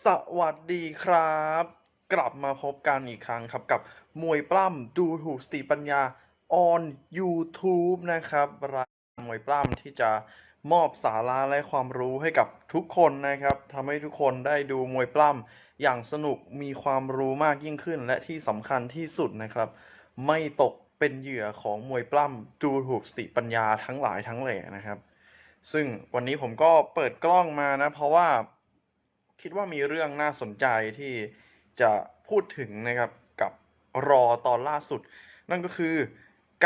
สวัสดีครับ กลับมาพบกันอีกครั้งครับกับมวยปล้ำดูถูกสติปัญญา on YouTube นะครับรายการมวยปล้ำที่จะมอบสาระและความรู้ให้กับทุกคนนะครับทำให้ทุกคนได้ดูมวยปล้ำอย่างสนุกมีความรู้มากยิ่งขึ้น และที่สำคัญที่สุดนะครับ ไม่ตกเป็นเหยื่อของมวยปล้ำดูถูกสติปัญญาทั้งหลายทั้งแหล่นะครับ ซึ่งวันนี้ผมก็เปิดกล้องมานะเพราะว่า คิดว่ามีเรื่องน่าสนใจที่จะพูดถึงนะครับกับรอตอนล่าสุด นั่นก็คือ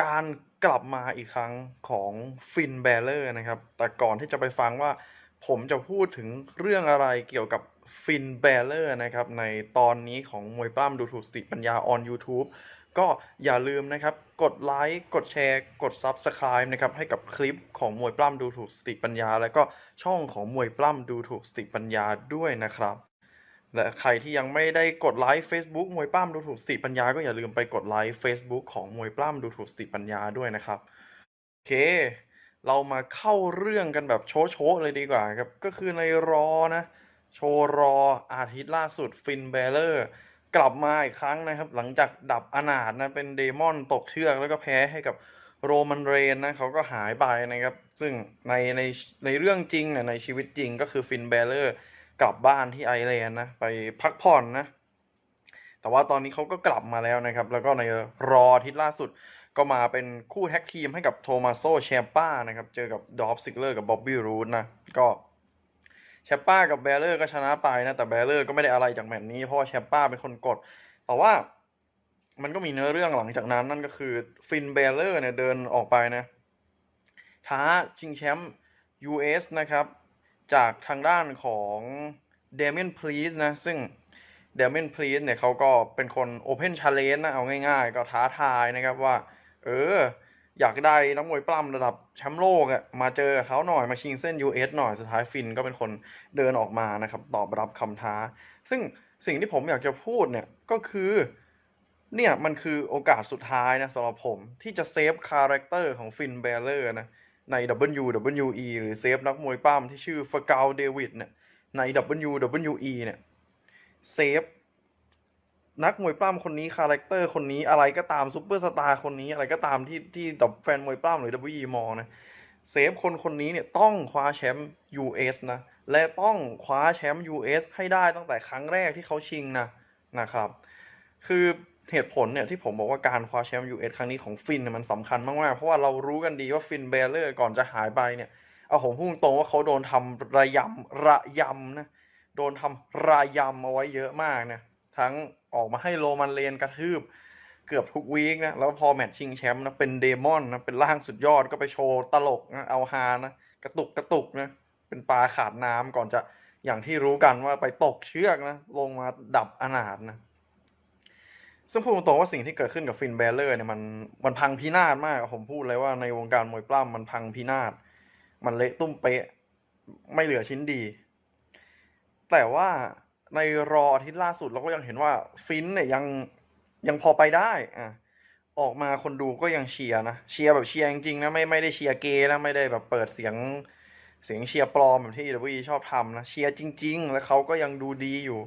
การกลับมาอีกครั้งของฟินแบลเลอร์นะครับ แต่ก่อนที่จะไปฟังว่าผมจะพูดถึงเรื่องอะไรเกี่ยวกับฟินแบลเลอร์นะครับในตอนนี้ของมวยปล้ำดูถูกสติปัญญา on YouTube ก็อย่าลืมนะครับ กดไลค์ กดแชร์ กด Subscribe นะครับ ให้กับคลิปของมวยปล้ำดูถูกสติปัญญา แล้วก็ช่องของมวยปล้ำดูถูกสติปัญญาด้วยนะครับ และใครที่ยังไม่ได้กดไลค์ Facebook มวยปล้ำดูถูกสติปัญญา ก็อย่าลืมไปกดไลค์ Facebook ของมวยปล้ำดูถูกสติปัญญาด้วยนะครับ โอเค เรามาเข้าเรื่องกันแบบโชว์เลยดีกว่าครับ ก็คือในรอนะ โชว์รออาทิตย์ล่าสุดฟินเบลเลอร์ กลับมาอีกครั้งนะครับ หลังจากดับอนาถนะเป็นเดมอนตกเชือกแล้วก็แพ้ให้กับโรมันเรนนะเขาก็หายไปนะครับ ซึ่งในในในเรื่องจริงเนี่ยในชีวิตจริงก็คือฟินเบลเลอร์กลับบ้านที่ไอร์แลนด์นะไปพักผ่อนนะ แต่ว่าตอนนี้เขาก็กลับมาแล้วนะครับ แล้วก็ในรอทิตย์ล่าสุดก็มาเป็นคู่แท็กทีมให้กับโทมัสโซแชมป้านะครับ เจอกับดอฟซิกเลอร์กับบ๊อบบี้รูดนะ ก็ แชมป้ากับแบลเลอร์ก็ชนะไปนะ แต่แบลเลอร์ก็ไม่ได้อะไรจากแมตช์นี้เพราะว่าแชมป้าเป็นคนกด แต่ว่ามันก็มีเนื้อเรื่องหลังจากนั้นนั่นก็คือฟินเบลเลอร์เนี่ยเดินออกไปนะ ท้าชิงแชมป์ US นะครับ จากทางด้านของเดเมนพลีสนะ ซึ่งเดเมนพลีสเนี่ยเขาก็เป็นคน Open Challenge นะ เอาง่ายๆ ก็ท้าทายนะครับว่า เออ อยากได้นักมวยปล้ำระดับแชมป์โลกอะมาเจอเขาหน่อยมาชิงเส้น US หน่อยสุดท้ายฟินก็เป็นคนเดินออกมานะครับ ตอบรับคำท้า ซึ่งสิ่งที่ผมอยากจะพูดเนี่ยก็คือเนี่ยมันคือโอกาสสุดท้ายนะสำหรับผมที่จะเซฟคาแรคเตอร์ของฟินเบลเลอร์นะใน WWE หรือเซฟนักมวยปล้ำที่ชื่อฟากาลเดวิดเนี่ยใน WWE เนี่ยเซฟ นักมวยปล้ำคนนี้คาแรคเตอร์คนนี้อะไรก็ตามซูเปอร์สตาร์คนนี้อะไรก็ตามที่ที่แบบแฟนมวยปล้ำหรือ WWE มองนะเซฟคนคนนี้เนี่ยต้องคว้าแชมป์ US นะ และต้องคว้าแชมป์ US ให้ได้ตั้งแต่ครั้งแรกที่เขาชิงนะนะครับ คือเหตุผลเนี่ยที่ผมบอกว่าการคว้าแชมป์ US ครั้งนี้ของฟินเนี่ยมันสำคัญมากๆ เพราะว่าเรารู้กันดีว่าฟินเบลเลอร์ก่อนจะหายไปเนี่ยเอาผมพูดตรงว่าเขาโดนทำระยำระยำนะโดนทำระยำเอาไว้เยอะมากนะ ทั้งออกมาให้โรมันเลนกระทืบ เกือบทุกวีคนะ แล้วพอแมตช์ชิงแชมป์นะ เป็นเดมอนนะ เป็นร่างสุดยอดก็ไปโชว์ตลกนะ เอาฮานะ กระตุกกระตุกนะ เป็นปลาขาดน้ำก่อนจะอย่างที่รู้กันว่าไปตกเชือกนะ ลงมาดับอนาถนะ ซึ่งพูดตรงๆว่าสิ่งที่เกิดขึ้นกับฟินเบลเลอร์เนี่ยมันมันพังพินาศมากผมพูดเลยว่าในวงการมวยปล้ำมันพังพินาศมันเละตุ้มเป๊ะไม่เหลือชิ้นดี แต่ว่า ในรออาทิตย์ล่าสุดเราก็ยังเห็นว่าฟินเนี่ยยังยังพอไปได้อะออกมาคนดูก็ยังเชียร์นะเชียร์แบบเชียร์จริงๆนะไม่ไม่ได้เชียร์เกย์นะไม่ได้แบบเปิดเสียงเสียงเชียร์ปลอมแบบที่ดวีชอบทำนะเชียร์จริง ๆ แล้วเขาก็ยังดูดีอยู่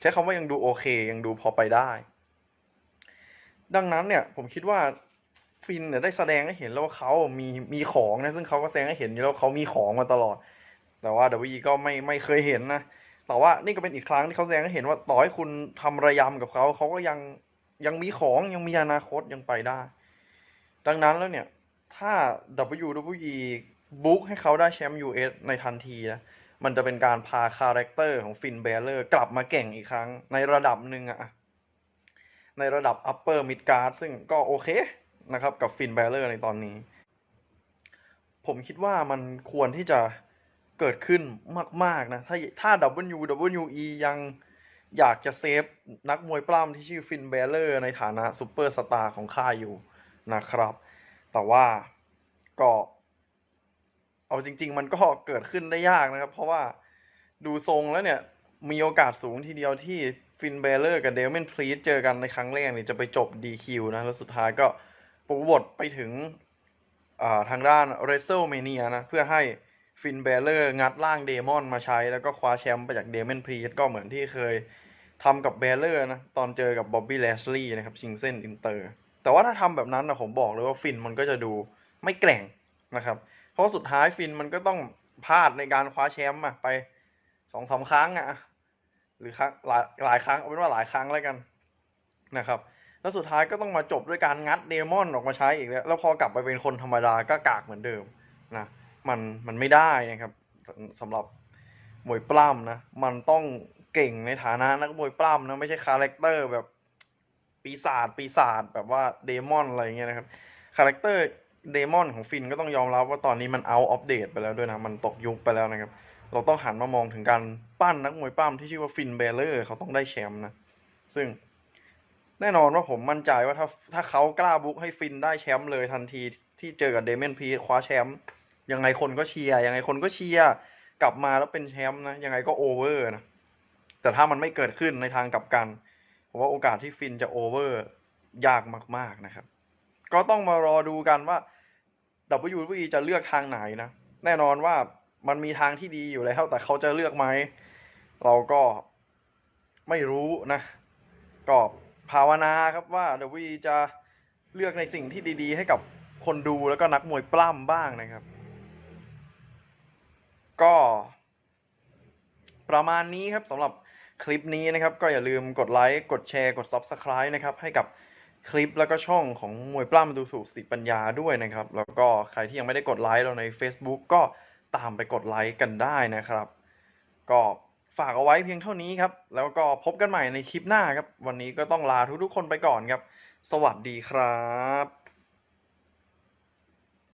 ใช้คำว่ายังดูโอเค ยังดูพอไปได้ ดังนั้นเนี่ยผมคิดว่าฟินเนี่ยได้แสดงให้เห็นแล้วว่าเขามีมีของนะซึ่งเขาก็แสดงให้เห็นอยู่แล้วเขามีของมาตลอด แต่ว่าดวีก็ไม่ไม่เคยเห็นนะ แต่ว่านี่ก็เป็นอีกครั้งที่เขาแสดงให้เห็นว่าต่อให้คุณทำระยำกับเขาเขาก็ยังยังมีของยังมีอนาคตยังไปได้ ดังนั้นแล้วเนี่ย ถ้า WWE บุ๊กให้เขาได้แชมป์ US ในทันทีนะมันจะเป็นการพาคาแรคเตอร์ของฟินเบลเลอร์กลับมาเก่งอีกครั้ง ในระดับหนึ่งอะในระดับ upper mid card ซึ่งก็โอเคนะครับกับฟินเบลเลอร์ในตอนนี้ ผมคิดว่ามันควรที่จะ เกิดขึ้นมาก ๆ นะ ถ้าถ้า WWE ยังอยากจะเซฟนักมวยปล้ำที่ชื่อฟินเบลเลอร์ในฐานะซูเปอร์สตาร์ของค่ายอยู่นะครับ แต่ว่าก็ เอาจริง ๆ มันก็เกิดขึ้นได้ยากนะครับ เพราะว่าดูทรงแล้วเนี่ย มีโอกาสสูงทีเดียวที่ฟินเบลเลอร์กับเดลเมนพลีสเจอกันในครั้งแรกเนี่ยจะไปจบ DQ นะ แล้วสุดท้ายก็ปูบทไปถึงทางด้าน WrestleMania นะ เพื่อให้ ฟินเบลเลอร์งัดร่างเดมอนมาใช้แล้วก็คว้าแชมป์ไปจากเดมอนพรีก็เหมือนที่เคยทำกับเบลเลอร์นะ ตอนเจอกับบ๊อบบี้แลชลีย์นะครับชิงเส้นอินเตอร์ แต่ว่าถ้าทำแบบนั้นนะผมบอกเลยว่าฟินมันก็จะดูไม่แกร่งนะครับ เพราะสุดท้ายฟินมันก็ต้องพลาดในการคว้าแชมป์อะไปสองสามครั้งอะหรือครั้งหลายหลายครั้งเอาเป็นว่าหลายครั้งแล้วกันนะครับแล้วสุดท้ายก็ต้องมาจบด้วยการงัดเดมอนออกมาใช้อีกแล้ว แล้วพอกลับไปเป็นคนธรรมดาก็กากเหมือนเดิมนะ มันมันไม่ได้นะครับสำหรับมวยปล้ำนะ มันต้องเก่งในฐานะนักมวยปล้ำนะ ไม่ใช่คาแรคเตอร์แบบปีศาจปีศาจแบบว่าเดมอนอะไรเงี้ยนะครับคาแรคเตอร์เดมอนของฟินก็ต้องยอมรับว่าตอนนี้มัน out of date ไปแล้วด้วยนะ มันตกยุคไปแล้วนะครับ เราต้องหันมามองถึงการปั้นนักมวยปล้ำที่ชื่อว่าฟินเบลเลอร์เขาต้องได้แชมป์นะ ซึ่งแน่นอนว่าผมมั่นใจว่าถ้าถ้าเขากล้าบุกให้ฟินได้แชมป์เลยทันทีที่เจอกับเดเมนพีคว้าแชมป์ ยังไงคนก็เชียร์ยังไงคนก็เชียร์กลับมาแล้วเป็นแชมป์นะยังไงก็โอเวอร์นะแต่ถ้ามันไม่เกิดขึ้นในทางกลับกันผมว่าโอกาสที่ฟินจะโอเวอร์ยากมาก ๆนะครับ ก็ต้องมารอดูกันว่า WWE จะเลือกทางไหนนะ แน่นอนว่ามันมีทางที่ดีอยู่แล้ว แต่เขาจะเลือกไหม เราก็ไม่รู้นะ ก็ภาวนาครับว่า WWE จะเลือกในสิ่งที่ดี ๆ ให้กับคนดูแล้วก็นักมวยปล้ำบ้างนะครับ ก็ประมาณนี้ครับสำหรับคลิปนี้นะครับ ก็อย่าลืมกดไลค์ กดแชร์ กด Subscribe นะครับ ให้กับคลิปแล้วก็ช่องของมวยปล้ำดูถูกสิปัญญาด้วยนะครับ แล้วก็ใครที่ยังไม่ได้กดไลค์เราใน Facebook ก็ตามไปกดไลค์กันได้นะครับ ก็ฝากเอาไว้เพียงเท่านี้ครับ แล้วก็พบกันใหม่ในคลิปหน้าครับ วันนี้ก็ต้องลาทุกๆคนไปก่อนครับ สวัสดีครับ